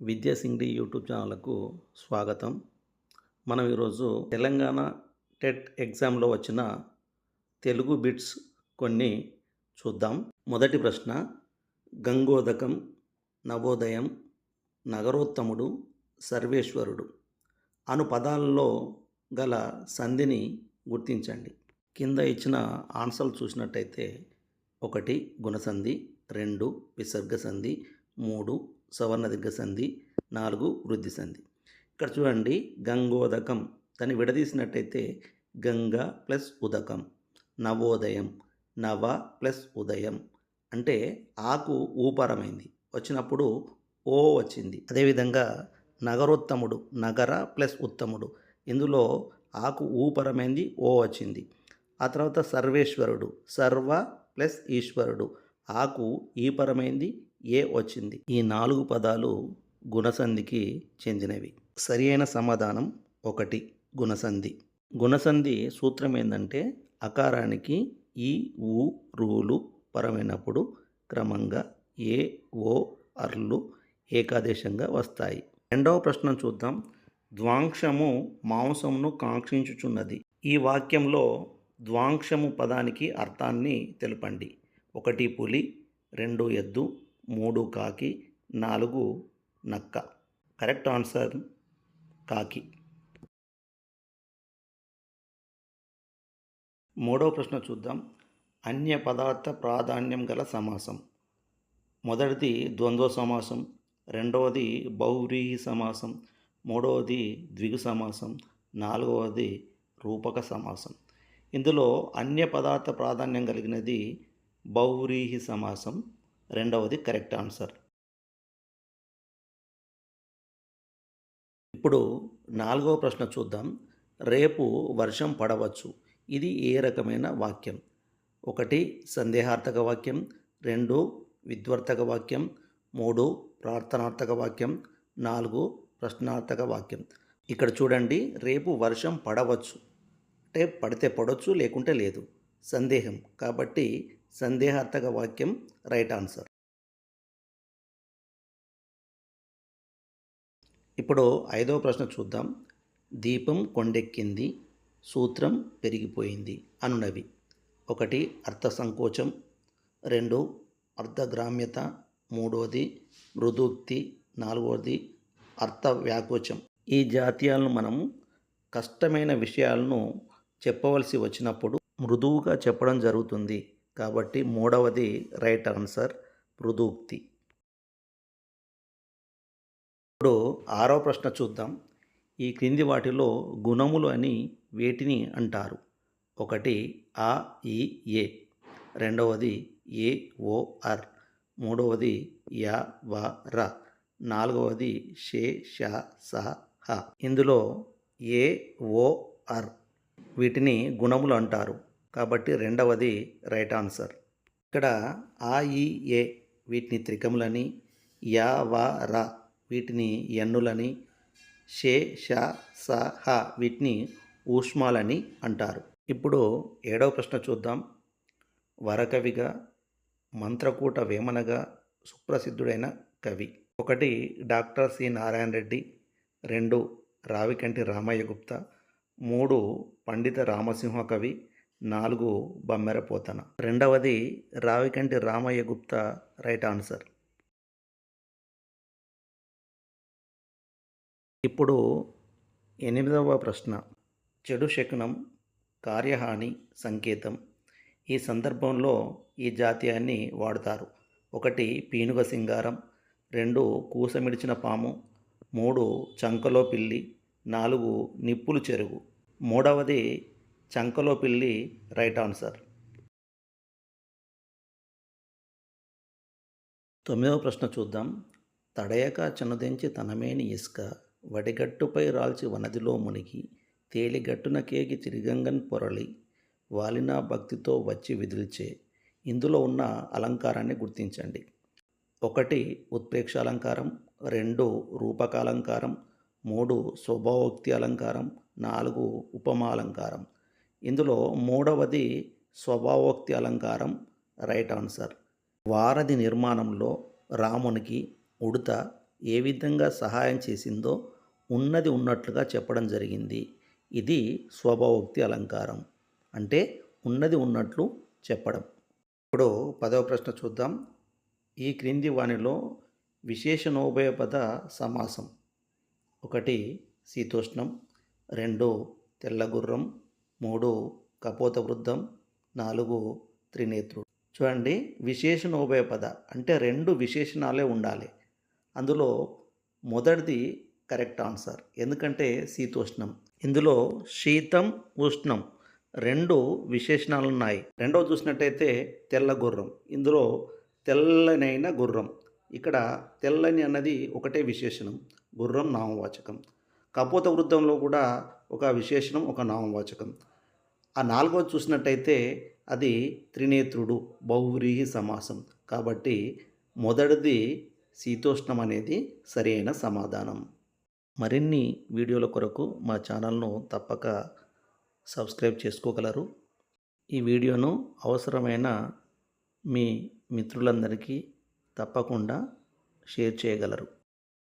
విద్యా సింగ్డి యూట్యూబ్ ఛానల్కు స్వాగతం. మనం ఈరోజు తెలంగాణ టెట్ ఎగ్జామ్లో వచ్చిన తెలుగు బిట్స్ కొన్ని చూద్దాం. మొదటి ప్రశ్న గంగోదకం నవోదయం నగరోత్తముడు సర్వేశ్వరుడు అను పదాలలో గల సంధిని గుర్తించండి. కింద ఇచ్చిన ఆన్సర్లు చూసినట్టయితే ఒకటి గుణసంధి రెండు విసర్గ సంధి మూడు సవర్ణదిగ్గ సంధి నాలుగు వృద్ధి సంధి ఇక్కడ చూడండి గంగోదకం. దాన్ని విడదీసినట్టయితే గంగ ప్లస్ ఉదకం నవోదయం నవ ప్లస్ ఉదయం. అంటే ఆకు ఊపరమైంది. వచ్చినప్పుడు ఓ వచ్చింది. అదేవిధంగా నగరోత్తముడు నగర ప్లస్ ఉత్తముడు. ఇందులో ఆకు ఊపరమైంది ఓ వచ్చింది. ఆ తర్వాత సర్వేశ్వరుడు సర్వ ప్లస్ ఈశ్వరుడు. ఆకు ఈపరమైంది ఏ వచ్చింది? ఈ నాలుగు పదాలు గుణసంధికి చెందినవి. సరి అయిన సమాధానం ఒకటి గుణసంధి. గుణసంధి సూత్రం ఏంటంటే అకారానికి ఈ ఊ రూలు పరమైనప్పుడు క్రమంగా ఏ ఓ అర్లు ఏకాదేశంగా వస్తాయి. రెండవ ప్రశ్న చూద్దాం. ద్వాంక్షము మాంసమును కాంక్షించుచున్నది. ఈ వాక్యంలో ద్వాంక్షము పదానికి అర్థాన్ని తెలపండి. ఒకటి పులి రెండు ఎద్దు మూడు కాకి నాలుగు నక్క. కరెక్ట్ ఆన్సర్ కాకి. మూడవ ప్రశ్న చూద్దాం. అన్య పదార్థ ప్రాధాన్యం గల సమాసం. మొదటిది ద్వంద్వ సమాసం రెండవది బౌవ్రీహి సమాసం మూడవది ద్విగు సమాసం నాలుగవది రూపక సమాసం. ఇందులో అన్య పదార్థ ప్రాధాన్యం కలిగినది బౌవ్రీహి సమాసం రెండవది కరెక్ట్ ఆన్సర్. ఇప్పుడు నాలుగవ ప్రశ్న చూద్దాం. రేపు వర్షం పడవచ్చు. ఇది ఏ రకమైన వాక్యం? ఒకటి సందేహార్థక వాక్యం. రెండు విద్వర్తక వాక్యం. మూడు ప్రార్థనార్థక వాక్యం. నాలుగు ప్రశ్నార్థక వాక్యం. ఇక్కడ చూడండి రేపు వర్షం పడవచ్చు. అంటే పడితే పడవచ్చు లేకుంటే లేదు. సందేహం. కాబట్టి సందేహార్థక వాక్యం రైట్ ఆన్సర్. ఇప్పుడు ఐదవ ప్రశ్న చూద్దాం. దీపం కొండెక్కింది సూత్రం పెరిగిపోయింది అనునవి. ఒకటి అర్థ సంకోచం. రెండు అర్ధగ్రామ్యత మూడవది మృదుక్తి. నాలుగవది అర్థ వ్యాకోచం. ఈ జాతీయాలను మనము కష్టమైన విషయాలను చెప్పవలసి వచ్చినప్పుడు మృదువుగా చెప్పడం జరుగుతుంది. కాబట్టి మూడవది రైట్ ఆన్సర్ మృదూక్తి ఇప్పుడు ఆరో ప్రశ్న చూద్దాం. ఈ క్రింది వాటిలో గుణములు అని వేటిని అంటారు? ఒకటి ఆ ఈ ఏ. రెండవది ఏ ఓ అర్ మూడవది యా వ ర. నాలుగవది షే ష స హ. ఇందులో ఏ ఓ అర్ వీటిని గుణములు అంటారు. కాబట్టి రెండవది రైట్ ఆన్సర్. ఇక్కడ ఆ ఈ ఏ వీటిని త్రికములని యా వా రా వీటిని ఎన్నులని షే షా స హ వీటిని ఊష్మాలని అంటారు. ఇప్పుడు ఏడవ ప్రశ్న చూద్దాం. వరకవిగా మంత్రకూట వేమనగా సుప్రసిద్ధుడైన కవి. ఒకటి డాక్టర్ సి నారాయణ రెడ్డి రెండు రావికంటి రామయ్య గుప్తా మూడు పండిత రామసింహ కవి నాలుగు బమ్మెర పోతన. రెండవది రావికంటి రామయ్య గుప్తా రైట్ ఆన్సర్. ఇప్పుడు ఎనిమిదవ ప్రశ్న. చెడు శకునం కార్యహాని సంకేతం ఈ సందర్భంలో ఈ జాతీయాన్ని వాడతారు. ఒకటి పీనుగ సింగారం రెండు కూసమిడిచిన పాము మూడు చంకలో పిల్లి నాలుగు నిప్పులు చెరుగు. మూడవది చంకలో పిల్లి రైట్ ఆన్సర్. తొమ్మిదవ ప్రశ్న చూద్దాం. తడయక చనుదెంచి తనమేని ఇసుక వడిగట్టుపై రాల్చి వనదిలో మునిగి తేలిగట్టున కేగి తిరిగంగన్ పొరలి వాలిన భక్తితో వచ్చి విదిల్చే. ఇందులో ఉన్న అలంకారాన్ని గుర్తించండి. ఒకటి ఉత్ప్రేక్ష అలంకారం రెండు రూపకాలంకారం. మూడు స్వభావోక్తి అలంకారం. నాలుగు ఉపమాలంకారం. ఇందులో మూడవది స్వభావోక్తి అలంకారం రైట్ ఆన్సర్. వారధి నిర్మాణంలో రామునికి ఉడత ఏ విధంగా సహాయం చేసిందో ఉన్నది ఉన్నట్లుగా చెప్పడం జరిగింది. ఇది స్వభావోక్తి అలంకారం. అంటే ఉన్నది ఉన్నట్లు చెప్పడం. ఇప్పుడు పదవ ప్రశ్న చూద్దాం. ఈ క్రింది వాణిలో విశేషణోభయపద సమాసం. ఒకటి శీతోష్ణం రెండు తెల్లగుర్రం మూడు కపోత వృద్ధం నాలుగు త్రినేత్రుడు. చూడండి విశేషణోభయపద అంటే రెండు విశేషణాలే ఉండాలి. అందులో మొదటిది కరెక్ట్ ఆన్సర్. ఎందుకంటే శీతోష్ణం. ఇందులో శీతం ఉష్ణం రెండు విశేషణాలు ఉన్నాయి రెండవ చూసినట్టయితే తెల్ల గుర్రం. ఇందులో తెల్లనైన గుర్రం. ఇక్కడ తెల్లని అన్నది ఒకటే విశేషణం. గుర్రం నామవాచకం. కపోత వృద్ధంలో కూడా ఒక విశేషణం ఒక నామవాచకం. ఆ నాలుగవది చూసినట్టయితే అది త్రినేత్రుడు బహువ్రీహి సమాసం. కాబట్టి మొదటిది శీతోష్ణం అనేది సరైన సమాధానం. మరిన్ని వీడియోల కొరకు మా ఛానల్ను తప్పక సబ్స్క్రైబ్ చేసుకోగలరు. ఈ వీడియోను అవసరమైన మీ మిత్రులందరికీ తప్పకుండా షేర్ చేయగలరు.